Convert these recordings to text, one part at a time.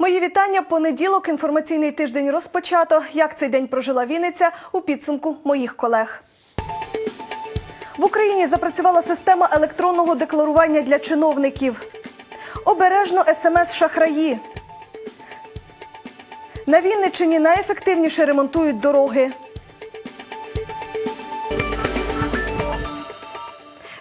Мої вітання. Понеділок. Інформаційний тиждень розпочато. Як цей день прожила Вінниця у підсумку моїх колег. В Україні запрацювала система електронного декларування для чиновників. Обережно смс-шахраї. На Вінниччині найефективніше ремонтують дороги.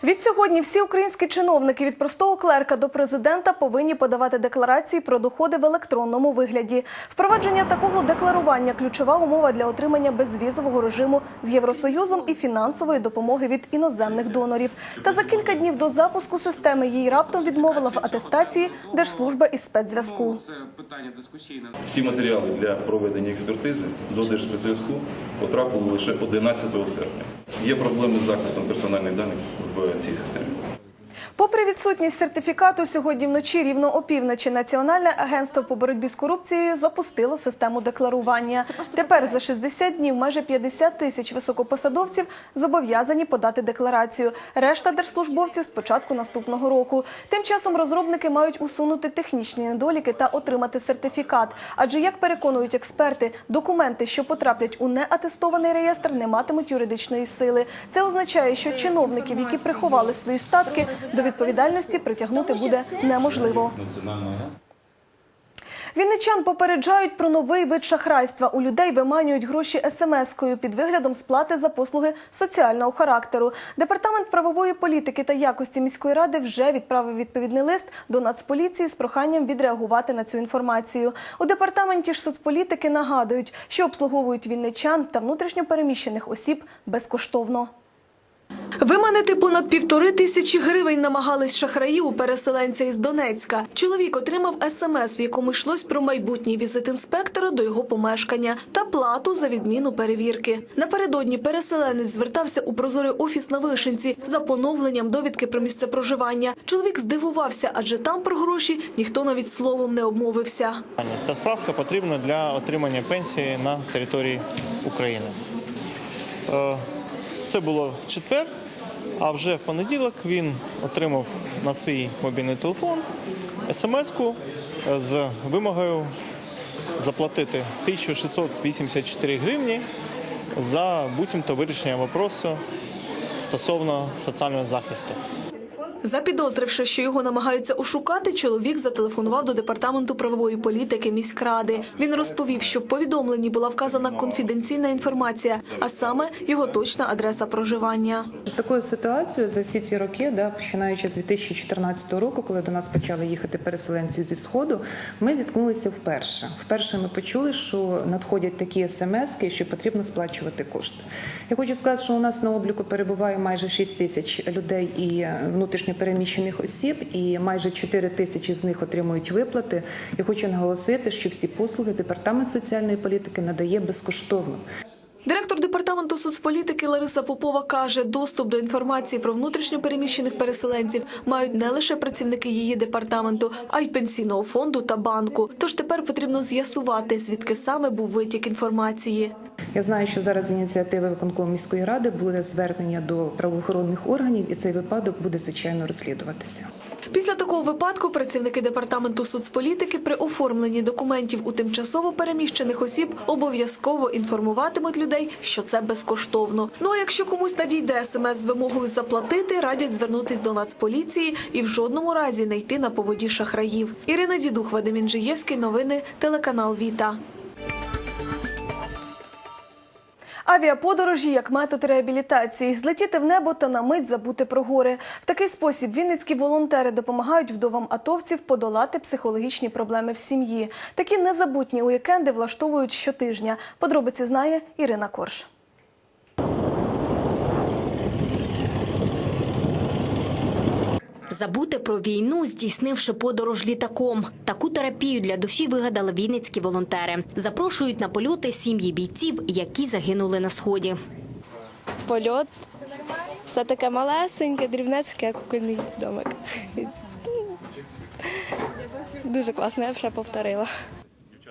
Відсьогодні всі українські чиновники від простого клерка до президента повинні подавати декларації про доходи в електронному вигляді. Впровадження такого декларування ключова умова для отримання безвізового режиму з Євросоюзом і фінансової допомоги від іноземних донорів. Та за кілька днів до запуску системи їй раптом відмовила в атестації Держслужба із спецзв'язку. Всі матеріали для проведення експертизи до Держспецзв'язку потрапили лише 11 серпня. Є проблеми з захистом персональних даних в currency system. Попри відсутність сертифікату, сьогодні вночі рівно опівночі Національне агентство по боротьбі з корупцією запустило систему декларування. Тепер за 60 днів майже 50 тисяч високопосадовців зобов'язані подати декларацію. Решта держслужбовців з початку наступного року. Тим часом розробники мають усунути технічні недоліки та отримати сертифікат. Адже, як переконують експерти, документи, що потраплять у неатестований реєстр, не матимуть юридичної сили. Це означає, що чиновників, які приховали свої статки, до відповідальності притягнути буде неможливо. Вінничан попереджають про новий вид шахрайства. У людей виманюють гроші смс-кою під виглядом сплати за послуги соціального характеру. Департамент правової політики та якості міської ради вже відправив відповідний лист до Нацполіції з проханням відреагувати на цю інформацію. У департаменті ж соцполітики нагадують, що обслуговують вінничан та внутрішньопереміщених осіб безкоштовно. Виманити понад півтори тисячі гривень намагались шахраї у переселенця із Донецька. Чоловік отримав смс, в якому йшлось про майбутній візит інспектора до його помешкання та плату за відміну перевірки. Напередодні переселенець звертався у прозорий офіс на Вишенці за поновленням довідки про місце проживання. Чоловік здивувався, адже там про гроші ніхто навіть словом не обмовився. Ця справка потрібна для отримання пенсії на території України. Е, Це було четвер, а вже в понеділок він отримав на свій мобільний телефон смс-ку з вимогою заплатити 1684 гривні за буцімто вирішення вопросу стосовно соціального захисту. Запідозривши, що його намагаються ошукати, чоловік зателефонував до департаменту правової політики міськради. Він розповів, що в повідомленні була вказана конфіденційна інформація, а саме його точна адреса проживання. З такою ситуацією за всі ці роки, да, починаючи з 2014 року, коли до нас почали їхати переселенці зі сходу, ми зіткнулися вперше. Вперше ми почули, що надходять такі смски, що потрібно сплачувати кошти. Я хочу сказати, що у нас на обліку перебуває майже 6 тисяч людей і внутрішньопереміщених осіб, і майже 4 тисячі з них отримують виплати. Я хочу наголосити, що всі послуги департамент соціальної політики надає безкоштовно. Директор департаменту соцполітики Лариса Попова каже, доступ до інформації про внутрішньопереміщених переселенців мають не лише працівники її департаменту, а й пенсійного фонду та банку. Тож тепер потрібно з'ясувати, звідки саме був витік інформації. Я знаю, що зараз ініціативи виконкому міської ради буде звернення до правоохоронних органів, і цей випадок буде звичайно розслідуватися. Після такого випадку працівники департаменту соцполітики при оформленні документів у тимчасово переміщених осіб обов'язково інформуватимуть людей, що це безкоштовно. Ну а якщо комусь надійде смс з вимогою заплатити, радять звернутись до Нацполіції і в жодному разі не йти на поводі шахраїв. Ірина Дідух, Вадим Інжиєвський, новини, телеканал Віта. Авіаподорожі як метод реабілітації, злетіти в небо та на мить забути про гори. В такий спосіб вінницькі волонтери допомагають вдовам атовців подолати психологічні проблеми в сім'ї. Такі незабутні уікенди влаштовують щотижня. Подробиці знає Ірина Корж. Забути про війну, здійснивши подорож літаком. Таку терапію для душі вигадали вінницькі волонтери. Запрошують на польоти сім'ї бійців, які загинули на сході. польот. Все таке малесеньке, дрібнецьке, як кукольний домик. Дуже класно, я ще повторила.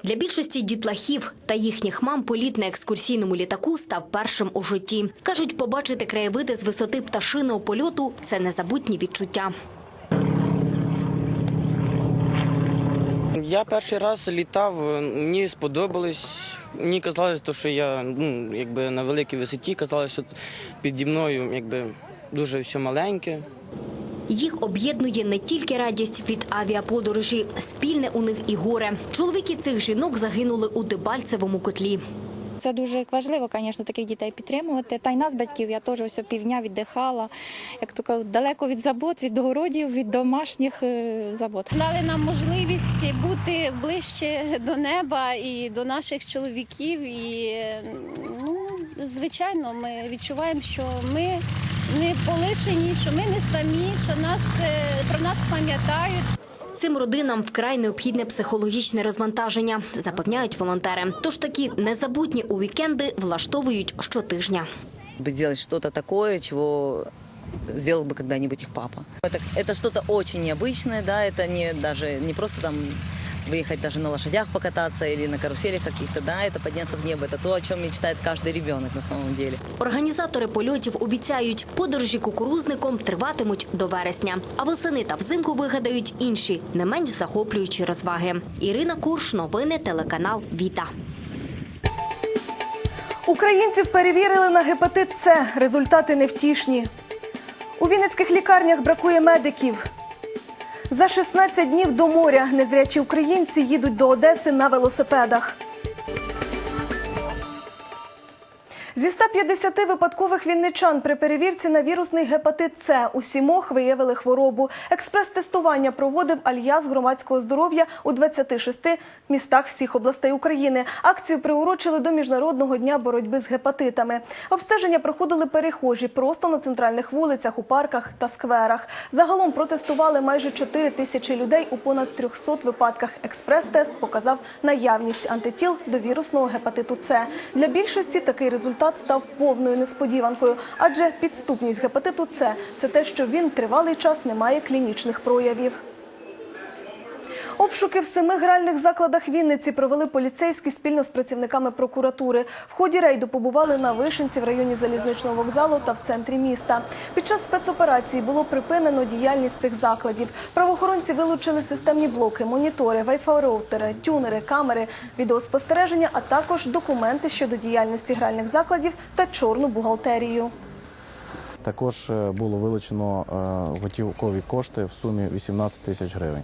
Для більшості дітлахів та їхніх мам політ на екскурсійному літаку став першим у житті. Кажуть, побачити краєвиди з висоти пташиного польоту це незабутні відчуття. Я перший раз літав, мені сподобалось. Мені казалось, що я ну, якби на великій висоті, казалось, що піді мною якби, дуже все маленьке. Їх об'єднує не тільки радість від авіаподорожі, спільне у них і горе. Чоловіки цих жінок загинули у Дебальцевому котлі. Це дуже важливо, звісно, таких дітей підтримувати. Та й нас, батьків, я теж ось півдня віддихала, як то кажуть, далеко від забот, від городів, від домашніх е, забот. дали нам можливість бути ближче до неба і до наших чоловіків. І ну, звичайно, ми відчуваємо, що ми не полишені, що ми не самі, що нас е, про нас пам'ятають. Цим родинам вкрай необхідне психологічне розвантаження, запевняють волонтери. Тож такі незабутні у вікенди влаштовують щотижня. бы сделать что-то такое, чего сделал бы когда-нибудь их папа. Это, это что-то очень необычное, да, это не даже не просто там выехать даже на лошадях покататься или на каруселях каких-то, да, это подняться в небо, это то, о чем мечтает каждый ребенок на самом деле. Організатори польотів обіцяють, подорожі кукурузником триватимуть до вересня. А восени та взимку вигадають інші, не менш захоплюючі розваги. Ірина Курш, новини, телеканал Віта. Українців перевірили на гепатит С. Результати невтішні. У вінницьких лікарнях бракує медиків. За 16 днів до моря незрячі українці їдуть до Одеси на велосипедах. Зі 150 випадкових вінничан при перевірці на вірусний гепатит С у сімох виявили хворобу. Експрес-тестування проводив Альянс громадського здоров'я у 26 містах всіх областей України. Акцію приурочили до Міжнародного дня боротьби з гепатитами. Обстеження проходили перехожі просто на центральних вулицях, у парках та скверах. Загалом протестували майже 4 тисячі людей у понад 300 випадках. Експрес-тест показав наявність антитіл до вірусного гепатиту С. Для більшості такий результат став повною несподіванкою, адже підступність гепатиту С – це те, що він тривалий час не має клінічних проявів. Обшуки в семи гральних закладах Вінниці провели поліцейські спільно з працівниками прокуратури. В ході рейду побували на Вишенці в районі залізничного вокзалу та в центрі міста. Під час спецоперації було припинено діяльність цих закладів. Правоохоронці вилучили системні блоки, монітори, вайфай-роутери, тюнери, камери, відеоспостереження, а також документи щодо діяльності гральних закладів та чорну бухгалтерію. Також е, було вилучено е, готівкові кошти в сумі 18 тисяч гривень.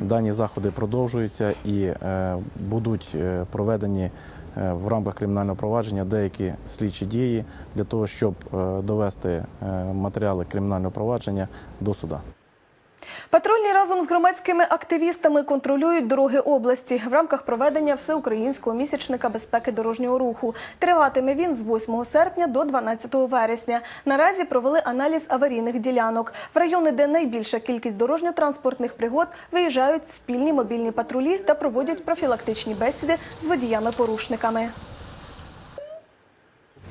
Дані заходи продовжуються і е, будуть е, проведені е, в рамках кримінального провадження деякі слідчі дії для того, щоб довести матеріали кримінального провадження до суда. Патрульні разом з громадськими активістами контролюють дороги області в рамках проведення всеукраїнського місячника безпеки дорожнього руху. Триватиме він з 8 серпня до 12 вересня. Наразі провели аналіз аварійних ділянок. В райони, де найбільша кількість дорожньо-транспортних пригод, виїжджають спільні мобільні патрулі та проводять профілактичні бесіди з водіями-порушниками.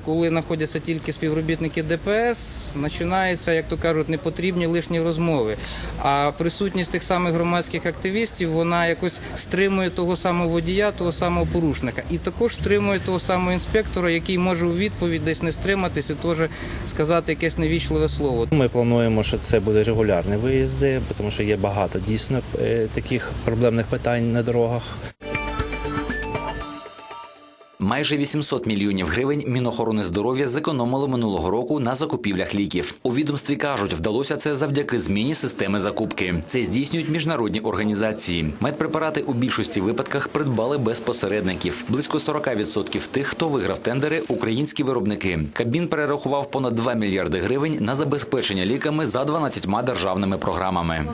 Коли знаходяться тільки співробітники ДПС, починаються, як то кажуть, непотрібні лишні розмови. А присутність тих самих громадських активістів вона якось стримує того самого водія, того самого порушника, і також стримує того самого інспектора, який може у відповідь десь не стриматись і теж сказати якесь невічливе слово. Ми плануємо, що це буде регулярні виїзди, тому що є багато дійсно е, таких проблемних питань на дорогах. Майже 800 мільйонів гривень Мінохорони здоров'я зекономило минулого року на закупівлях ліків. У відомстві кажуть, вдалося це завдяки зміні системи закупки. Це здійснюють міжнародні організації. Медпрепарати у більшості випадках придбали без посередників. Близько 40% тих, хто виграв тендери, українські виробники. Кабмін перерахував понад 2 мільярди гривень на забезпечення ліками за 12 державними програмами.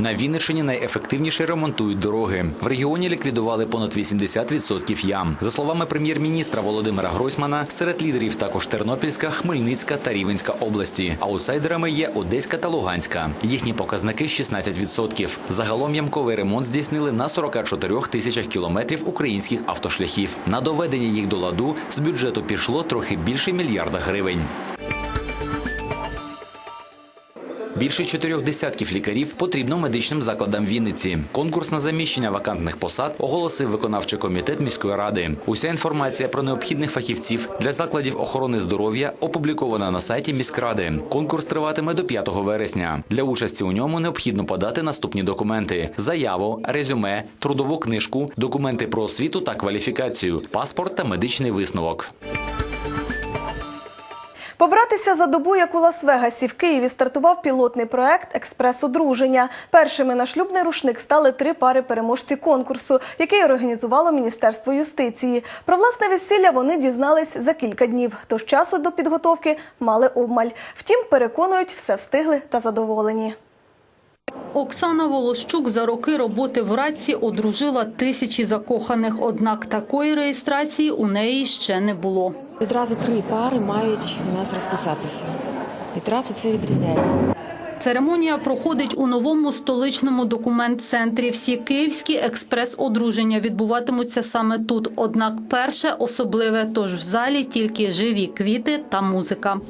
На Вінниччині найефективніше ремонтують дороги. В регіоні ліквідували понад 80% ям. За словами прем'єр-міністра Володимира Гройсмана, серед лідерів також Тернопільська, Хмельницька та Рівенська області. Аутсайдерами є Одеська та Луганська. Їхні показники 16%. Загалом ямковий ремонт здійснили на 44 тисячах кілометрів українських автошляхів. На доведення їх до ладу з бюджету пішло трохи більше мільярда гривень. Більше чотирьох десятків лікарів потрібно медичним закладам Вінниці. Конкурс на заміщення вакантних посад оголосив виконавчий комітет міської ради. Уся інформація про необхідних фахівців для закладів охорони здоров'я опублікована на сайті міськради. Конкурс триватиме до 5 вересня. Для участі у ньому необхідно подати наступні документи: заяву, резюме, трудову книжку, документи про освіту та кваліфікацію, паспорт та медичний висновок. Побратися за добу, як у Лас-Вегасі в Києві стартував пілотний проект Експрес-одруження. Першими на шлюбний рушник стали три пари переможці конкурсу, який організувало Міністерство юстиції. Про власне весілля вони дізнались за кілька днів, тож часу до підготовки мали обмаль. Втім, переконують, все встигли та задоволені. Оксана Волощук за роки роботи в Радці одружила тисячі закоханих, однак такої реєстрації у неї ще не було. Відразу три пари мають у нас розписатися. Відразу це відрізняється. Церемонія проходить у новому столичному документ-центрі. Всі київські експрес-одруження відбуватимуться саме тут. Однак перше особливе, тож в залі тільки живі квіти та музика.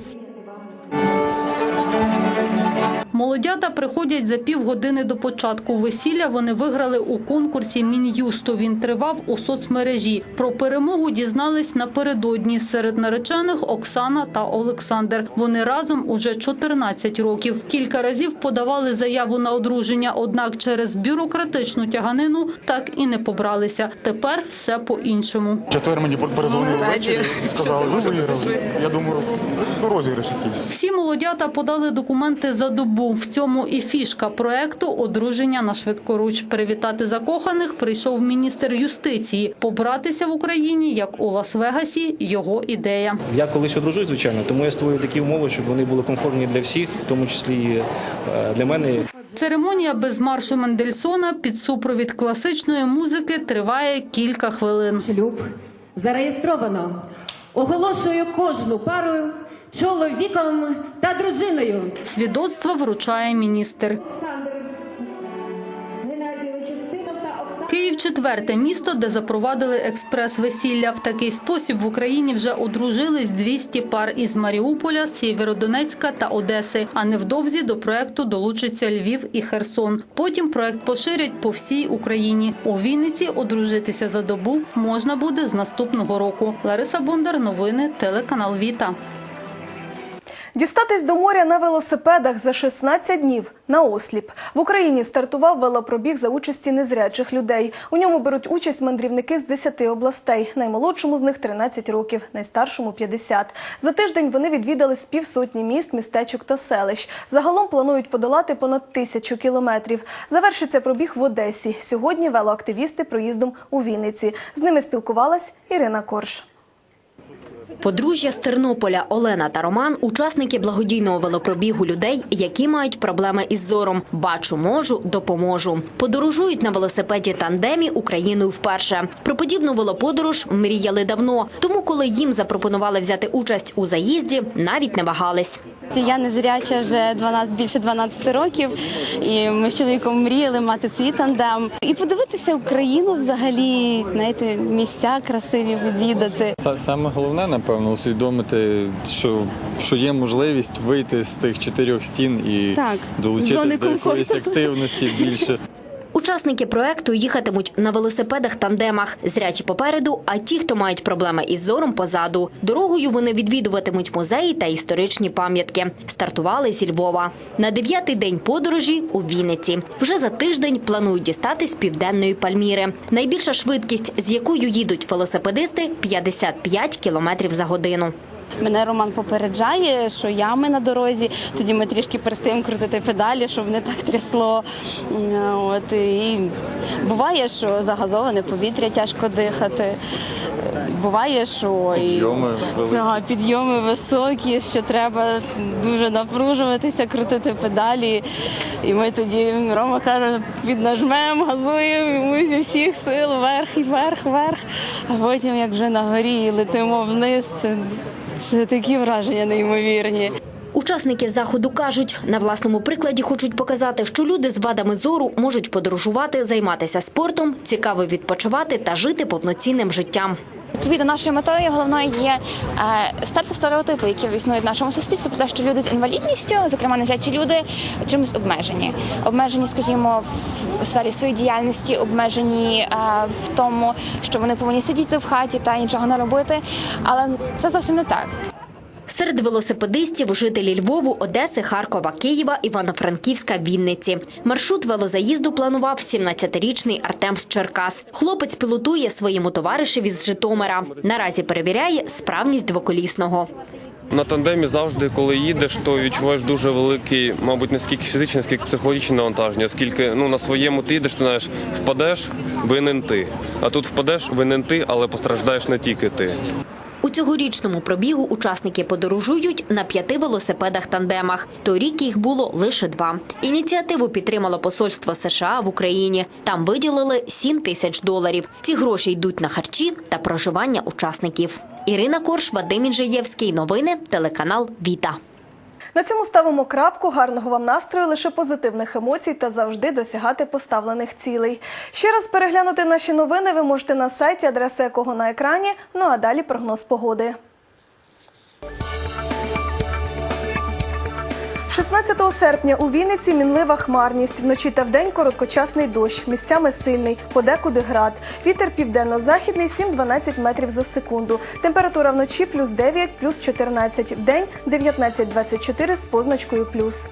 Молодята приходять за півгодини до початку весілля. Вони виграли у конкурсі Мін'юсту. Він тривав у соцмережі. Про перемогу дізнались напередодні. Серед наречених Оксана та Олександр. Вони разом уже 14 років. Кілька разів подавали заяву на одруження, однак через бюрократичну тяганину так і не побралися. Тепер все по-іншому. Четвер мені перезвонили ввечері і сказали, ви виграли. Я думаю, ну, розіграш якийсь. Всі молодята подали документи за добу. В цьому і фішка проекту одруження на швидкоруч. Привітати закоханих прийшов міністр юстиції. Побратися в Україні, як у Лас-Вегасі, його ідея. Я колись одружусь, звичайно, тому я створюю такі умови, щоб вони були комфортні для всіх, в тому числі і е, для мене. Церемонія без маршу Мендельсона під супровід класичної музики триває кілька хвилин. Шлюб зареєстровано. Оголошую кожну пару чоловіком та дружиною. Свідоцтва вручає міністр. Київ четверте місто, де запровадили експрес-весілля. В такий спосіб в Україні вже одружились 200 пар із Маріуполя, Сєвєродонецька та Одеси. А невдовзі до проекту долучаться Львів і Херсон. Потім проект поширять по всій Україні. У Вінниці одружитися за добу можна буде з наступного року. Лариса Бондар, новини, телеканал Віта. Дістатись до моря на велосипедах за 16 днів на осліп. В Україні стартував велопробіг за участі незрячих людей. У ньому беруть участь мандрівники з 10 областей. Наймолодшому з них 13 років, найстаршому 50. За тиждень вони відвідали з півсотні міст, містечок та селищ. Загалом планують подолати понад тисячу кілометрів. Завершиться пробіг в Одесі. Сьогодні велоактивісти проїздом у Вінниці. З ними спілкувалась Ірина Корж. Подружжя з Тернополя Олена та Роман учасники благодійного велопробігу людей, які мають проблеми із зором. Бачу, можу, допоможу. Подорожують на велосипеді тандемі Україною вперше. Про подібну велоподорож мріяли давно. Тому, коли їм запропонували взяти участь у заїзді, навіть не вагались. Я незряча вже 12, більше 12 років, і ми з чоловіком мріяли мати свій тандем і подивитися Україну взагалі, знаєте, місця красиві відвідати. Са- Саме головне, напевно, усвідомити, що, що є можливість вийти з тих чотирьох стін і Так, долучитися до якоїсь активності більше. Учасники проекту їхатимуть на велосипедах тандемах. Зрячі попереду, а ті, хто мають проблеми із зором, позаду. Дорогою вони відвідуватимуть музеї та історичні пам'ятки. Стартували зі Львова. На дев'ятий день подорожі у Вінниці. Вже за тиждень планують дістатись південної Пальміри. Найбільша швидкість, з якою їдуть велосипедисти – 55 кілометрів за годину. Мене Роман попереджає, що ями на дорозі. Тоді ми трішки перестаємо крутити педалі, щоб не так трясло. От і буває, що загазоване повітря тяжко дихати. Буває, що Підйоми великі. Ага, підйоми високі, що треба дуже напружуватися, крутити педалі. І ми тоді Рома каже, піднажмемо, газуємо, і ми зі всіх сил вверх і вверх, вверх. А потім, як вже на горі і летимо вниз, це, це такі враження неймовірні. Учасники заходу кажуть, на власному прикладі хочуть показати, що люди з вадами зору можуть подорожувати, займатися спортом, цікаво відпочивати та жити повноцінним життям. Відповідно, нашою метою головною є старти стереотипи, які існують в нашому суспільстві, про те, що люди з інвалідністю, зокрема незрячі люди, чимось обмежені. Обмежені, скажімо, в сфері своєї діяльності, обмежені е, в тому, що вони повинні сидіти в хаті та нічого не робити. Але це зовсім не так. Серед велосипедистів жителі Львову, Одеси, Харкова, Києва, Івано-Франківська, Вінниці. Маршрут велозаїзду планував 17-річний Артем з Черкас. Хлопець пілотує своєму товаришеві з Житомира. Наразі перевіряє справність двоколісного. На тандемі завжди, коли їдеш, то відчуваєш дуже великий, мабуть, не скільки фізичне, скільки психологічне навантаження, оскільки ну на своєму ти їдеш, ти знаєш, впадеш, винен ти. А тут впадеш, винен ти, але постраждаєш не тільки ти. У цьогорічному пробігу учасники подорожують на п'яти велосипедах-тандемах. Торік їх було лише два. Ініціативу підтримало посольство США в Україні. Там виділили 7 тисяч доларів. Ці гроші йдуть на харчі та проживання учасників. Ірина Корш, Вадим Інжиєвський. Новини, телеканал Віта. На цьому ставимо крапку. Гарного вам настрою, лише позитивних емоцій та завжди досягати поставлених цілей. Ще раз переглянути наші новини ви можете на сайті, адреса якого на екрані. Ну а далі прогноз погоди. 16 серпня у Вінниці мінлива хмарність. Вночі та вдень короткочасний дощ, місцями сильний, подекуди град. Вітер південно-західний 7-12 метрів за секунду. Температура вночі плюс 9, плюс 14. Вдень 19-24 з позначкою плюс.